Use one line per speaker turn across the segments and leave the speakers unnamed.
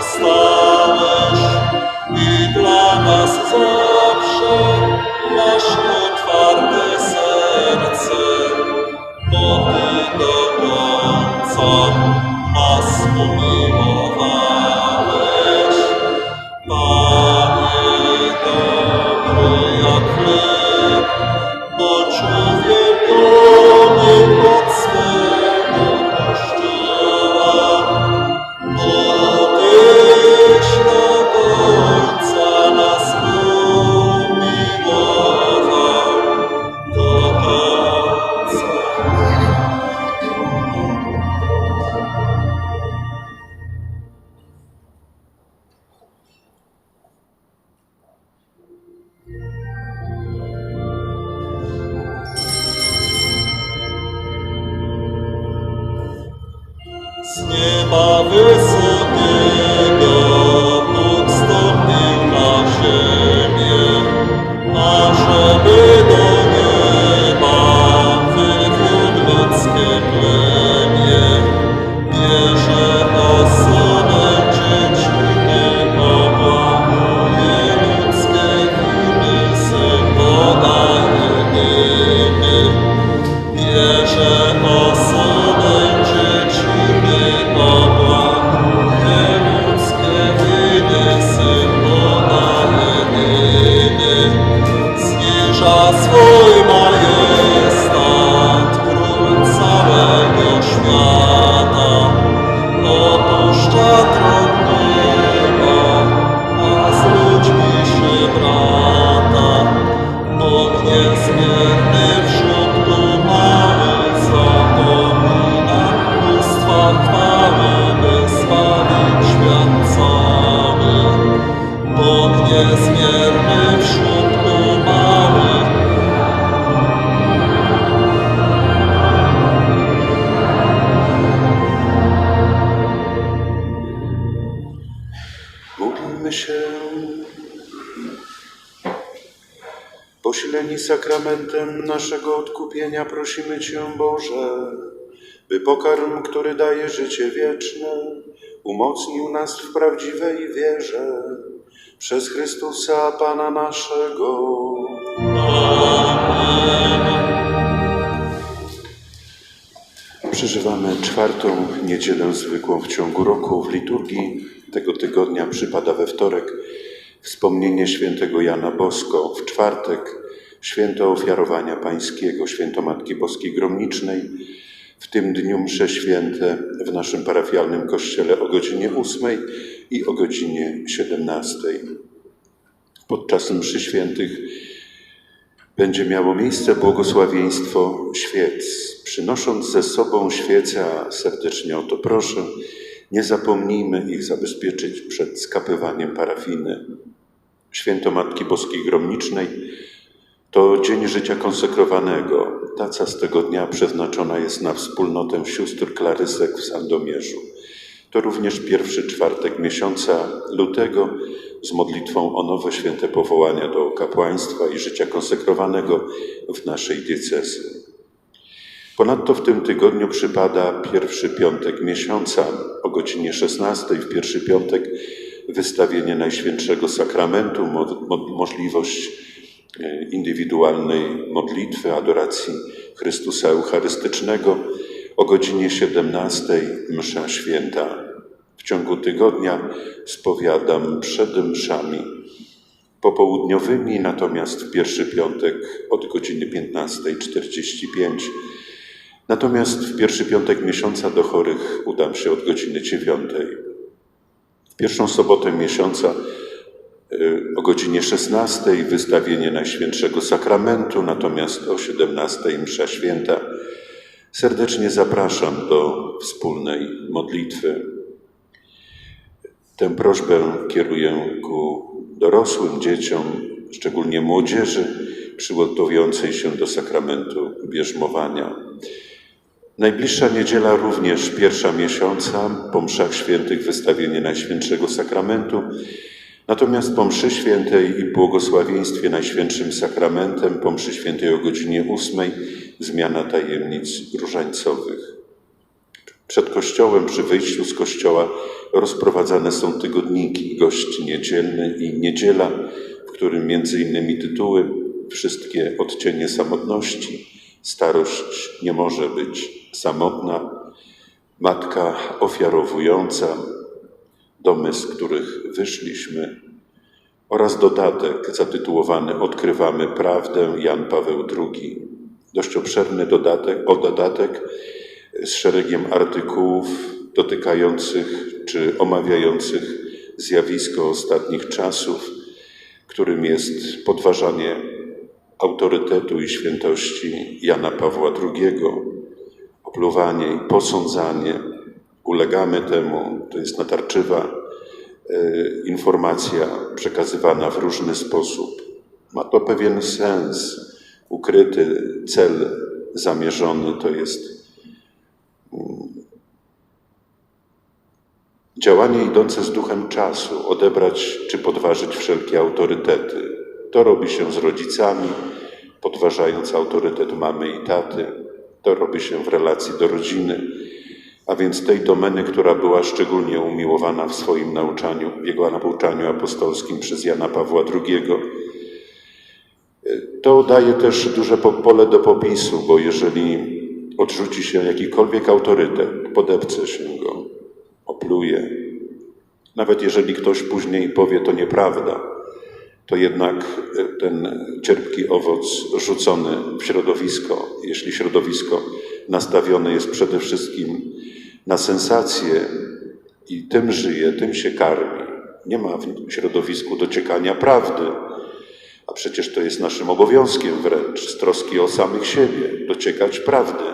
świątyniach zostałeś i dla nas zawsze З неба висить.
Módlmy się. Posileni sakramentem naszego odkupienia prosimy Cię, Boże, by pokarm, który daje życie wieczne, umocnił nas w prawdziwej wierze przez Chrystusa Pana naszego. Przeżywamy czwartą niedzielę zwykłą w ciągu roku. W liturgii tego tygodnia przypada we wtorek wspomnienie świętego Jana Bosko, w czwartek święto ofiarowania pańskiego, święto Matki Boskiej Gromnicznej. W tym dniu msze święte w naszym parafialnym kościele o godzinie 8 i o godzinie 17. Podczas mszy świętych będzie miało miejsce błogosławieństwo świec. Przynosząc ze sobą świece, a serdecznie o to proszę, nie zapomnijmy ich zabezpieczyć przed skapywaniem parafiny. Święto Matki Boskiej Gromnicznej to dzień życia konsekrowanego. Taca z tego dnia przeznaczona jest na wspólnotę sióstr Klarysek w Sandomierzu. To również pierwszy czwartek miesiąca lutego z modlitwą o nowe święte powołania do kapłaństwa i życia konsekrowanego w naszej diecezji. Ponadto w tym tygodniu przypada pierwszy piątek miesiąca o godzinie 16 w pierwszy piątek wystawienie Najświętszego Sakramentu, mo- mo- możliwość e, indywidualnej modlitwy, adoracji Chrystusa Eucharystycznego o godzinie 17 msza święta. W ciągu tygodnia spowiadam przed mszami popołudniowymi, natomiast w pierwszy piątek od godziny 15.45. Natomiast w pierwszy piątek miesiąca do chorych udam się od godziny 9. W pierwszą sobotę miesiąca y, o godzinie 16 wystawienie Najświętszego Sakramentu, natomiast o 17 msza święta. Serdecznie zapraszam do wspólnej modlitwy. Tę prośbę kieruję ku dorosłym dzieciom, szczególnie młodzieży przygotowującej się do sakramentu bierzmowania. Najbliższa niedziela również pierwsza miesiąca, po mszach świętych wystawienie Najświętszego Sakramentu. Natomiast po mszy świętej i błogosławieństwie Najświętszym Sakramentem, po mszy świętej o godzinie ósmej, zmiana tajemnic różańcowych. Przed kościołem, przy wyjściu z kościoła rozprowadzane są tygodniki, gość niedzielny i niedziela, w którym między innymi tytuły Wszystkie odcienie samotności, starość nie może być samotna, matka ofiarowująca, domy, z których wyszliśmy, oraz dodatek zatytułowany Odkrywamy prawdę Jan Paweł II. Dość obszerny dodatek, o dodatek z szeregiem artykułów dotykających czy omawiających zjawisko ostatnich czasów, którym jest podważanie autorytetu i świętości Jana Pawła II, opluwanie i posądzanie. Ulegamy temu, to jest natarczywa e, informacja przekazywana w różny sposób. Ma to pewien sens, ukryty cel zamierzony to jest Działanie idące z duchem czasu, odebrać czy podważyć wszelkie autorytety. To robi się z rodzicami, podważając autorytet mamy i taty. To robi się w relacji do rodziny, a więc tej domeny, która była szczególnie umiłowana w swoim nauczaniu, w jego nauczaniu apostolskim przez Jana Pawła II. To daje też duże po- pole do popisu, bo jeżeli odrzuci się jakikolwiek autorytet, podepce się go, opluje, nawet jeżeli ktoś później powie to nieprawda, to jednak e, ten cierpki owoc rzucony w środowisko, jeśli środowisko nastawione jest przede wszystkim na sensację i tym żyje, tym się karmi. Nie ma w środowisku dociekania prawdy, a przecież to jest naszym obowiązkiem wręcz, z troski o samych siebie, dociekać prawdy.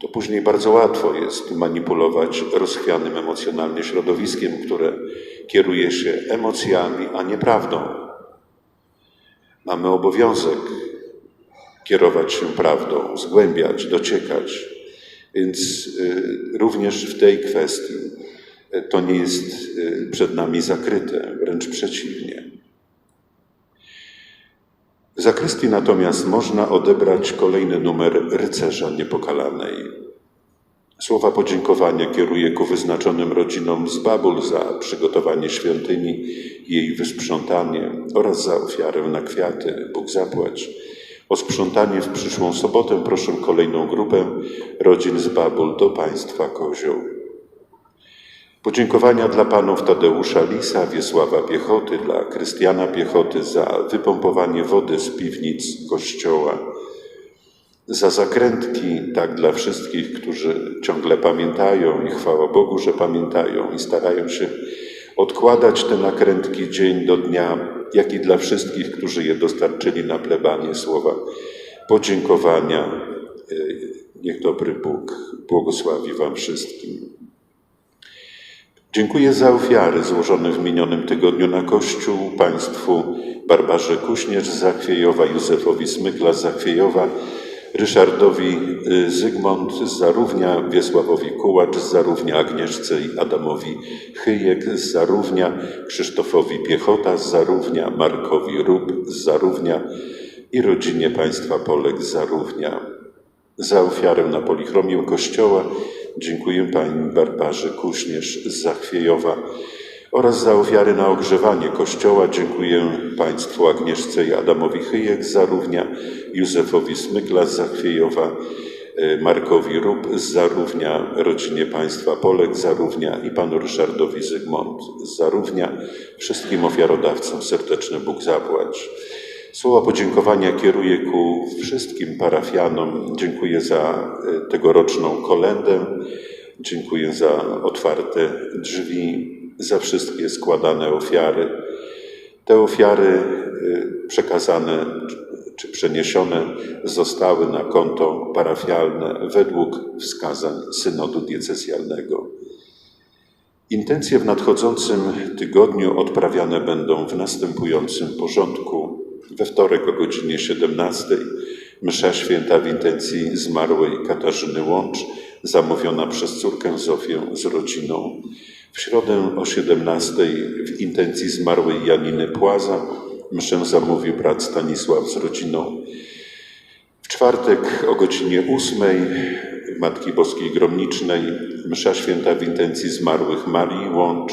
To później bardzo łatwo jest manipulować rozchwianym emocjonalnie środowiskiem, które kieruje się emocjami, a nie prawdą. Mamy obowiązek kierować się prawdą, zgłębiać, dociekać. Więc y, również w tej kwestii y, to nie jest y, przed nami zakryte, wręcz przeciwnie. W zakrystii natomiast można odebrać kolejny numer rycerza niepokalanej. Słowa podziękowania kieruję ku wyznaczonym rodzinom z Babul za przygotowanie świątyni jej wysprzątanie oraz za ofiarę na kwiaty. Bóg zapłać. O sprzątanie w przyszłą sobotę proszę kolejną grupę rodzin z Babul do państwa Kozioł. Podziękowania dla panów Tadeusza Lisa, Wiesława Piechoty, dla Krystiana Piechoty za wypompowanie wody z piwnic kościoła, za zakrętki, tak dla wszystkich, którzy ciągle pamiętają i chwała Bogu, że pamiętają i starają się odkładać te nakrętki dzień do dnia, jak i dla wszystkich, którzy je dostarczyli na plebanie słowa podziękowania. Y, Niech dobry Bóg błogosławi Wam wszystkim. Dziękuję za ofiary złożone w minionym tygodniu na Kościół Państwu Barbarze Kuśnierz z Zachwiejowa, Józefowi Smykla z Zachwiejowa, Ryszardowi y, Zygmunt z Zarównia, Wiesławowi Kułacz z Zarównia, Agnieszce i Adamowi Chyjek z Zarównia, Krzysztofowi Piechota z Zarównia, Markowi Rób z Zarównia i rodzinie państwa Polek z Zarównia. Za ofiarę na polichromię Kościoła dziękuję pani Barbarze Kuśnierz z Zachwiejowa oraz za ofiary na ogrzewanie Kościoła dziękuję państwu Agnieszce i Adamowi Chyjek Zarównia, Józefowi Smykla Zachwiejowa, e, Markowi Rób Zarównia, rodzinie państwa Polek Zarównia i panu Ryszardowi Zygmunt Zarównia, wszystkim ofiarodawcom serdeczny Bóg zapłać. Słowa podziękowania kieruję ku wszystkim parafianom. Dziękuję za e, tegoroczną kolendę. Dziękuję za otwarte drzwi, za wszystkie składane ofiary. Te ofiary e, przekazane czy przeniesione zostały na konto parafialne według wskazań synodu diecezjalnego. Intencje w nadchodzącym tygodniu odprawiane będą w następującym porządku. We wtorek o godzinie 17 msza święta w intencji zmarłej Katarzyny Łącz, zamówiona przez córkę Zofię z rodziną. W środę o 17 w intencji zmarłej Janiny Płaza mszę zamówił brat Stanisław z rodziną. W czwartek o godzinie 8 Matki Boskiej Gromnicznej msza święta w intencji zmarłych Marii Łącz,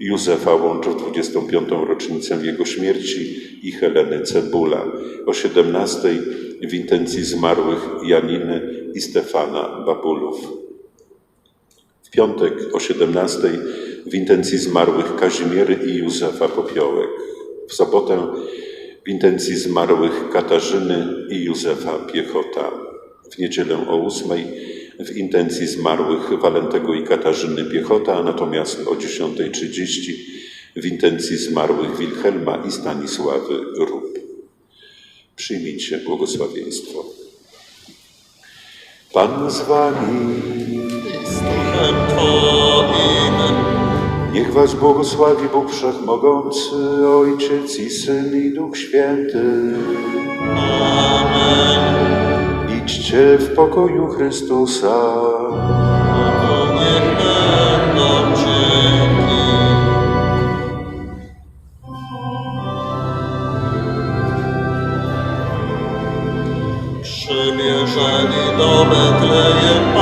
Józefa Łącz w 25. rocznicę jego śmierci i Heleny Cebula. O 17 w intencji zmarłych Janiny i Stefana Babulów. W piątek o 17 w intencji zmarłych Kazimiery i Józefa Popiołek. W sobotę w intencji zmarłych Katarzyny i Józefa Piechota. W niedzielę o 8 w intencji zmarłych Walentego i Katarzyny Piechota, natomiast o 10.30 w intencji zmarłych Wilhelma i Stanisławy Rup. Przyjmijcie błogosławieństwo. Pan z wami. Niech was błogosławi Bóg Wszechmogący, Ojciec i Syn i Duch Święty.
Amen.
Idźcie w pokoju Chrystusa.
Przybierzeli do Betlejem